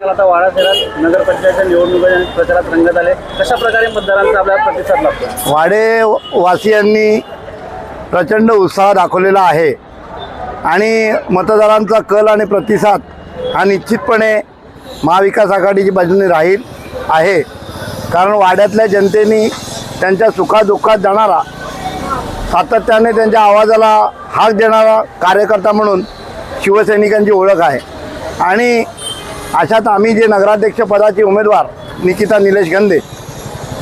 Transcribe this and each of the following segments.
आता वाडा शहरात नगरपंचायतच्या निवडणुका प्रचारात रंगत आले. कशा प्रकारे मतदारांचा आपल्याला प्रतिसाद लागतो वाडे वासियांनी प्रचंड उत्साह दाखवलेला आहे. आणि मतदारांचा कल आणि प्रतिसाद हा निश्चितपणे महाविकास आघाडीची बाजूने राहील आहे. कारण वाड्यातल्या जनतेने त्यांच्या सुखादुःखात जाणारा सातत्याने त्यांच्या आवाजाला हाक देणारा कार्यकर्ता म्हणून शिवसैनिकांची ओळख आहे. आणि अशात आम्ही जे नगराध्यक्ष पदाचे उमेदवार निकिता निलेश गंदे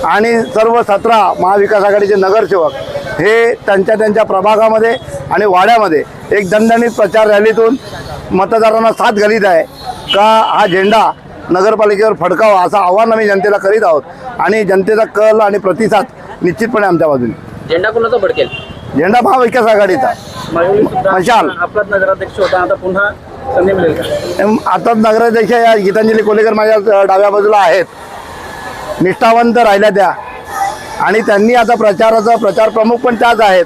आणि सर्व सतरा महाविकास आघाडीचे नगरसेवक हे त्यांच्या त्यांच्या प्रभागामध्ये आणि वाड्यामध्ये एक दणदणीत प्रचार रॅलीतून मतदारांना साथ घालीत आहे. का हा झेंडा नगरपालिकेवर फडकावा असं आव्हान आम्ही जनतेला करीत आहोत आणि जनतेचा कल आणि प्रतिसाद निश्चितपणे आमच्या बाजूने. झेंडा कोणाचा भडकेल? झेंडा महाविकास आघाडीचा. मशाल. आपलाच नगराध्यक्ष होता. आता पुन्हा संधी मिळेल का? आता नगराध्यक्ष या गीतांजली कोलेकर माझ्या अ, डाव्या बाजूला आहेत. निष्ठावंत राहिल्या त्या. आणि त्यांनी आता प्रचाराचा प्रचार प्रमुख पण त्याच आहेत.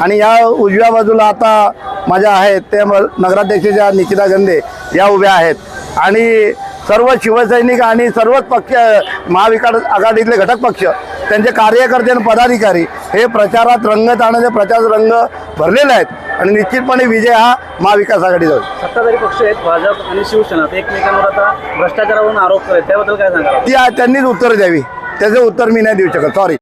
आणि या उजव्या बाजूला आता माझ्या आहेत ते म- नगराध्यक्षाच्या निकिता गंदे या उभ्या आहेत. आणि सर्व शिवसैनिक आणि सर्वच पक्ष महाविकास आघाडीतले घटक पक्ष त्यांचे कार्यकर्ते आणि पदाधिकारी हे प्रचारात रंगत आणण्याचे प्रचार रंग भरलेले आहेत आणि निश्चितपणे विजय हा महाविकास आघाडीचा होईल. सत्ताधारी पक्ष आहेत भाजप आणि शिवसेना एकमेकांवर आता भ्रष्टाचारावरून आरोप करत त्याबद्दल काय सांगाल? ती त्यांनीच उत्तर द्यावी. त्याचं उत्तर मी नाही देऊ शकत सॉरी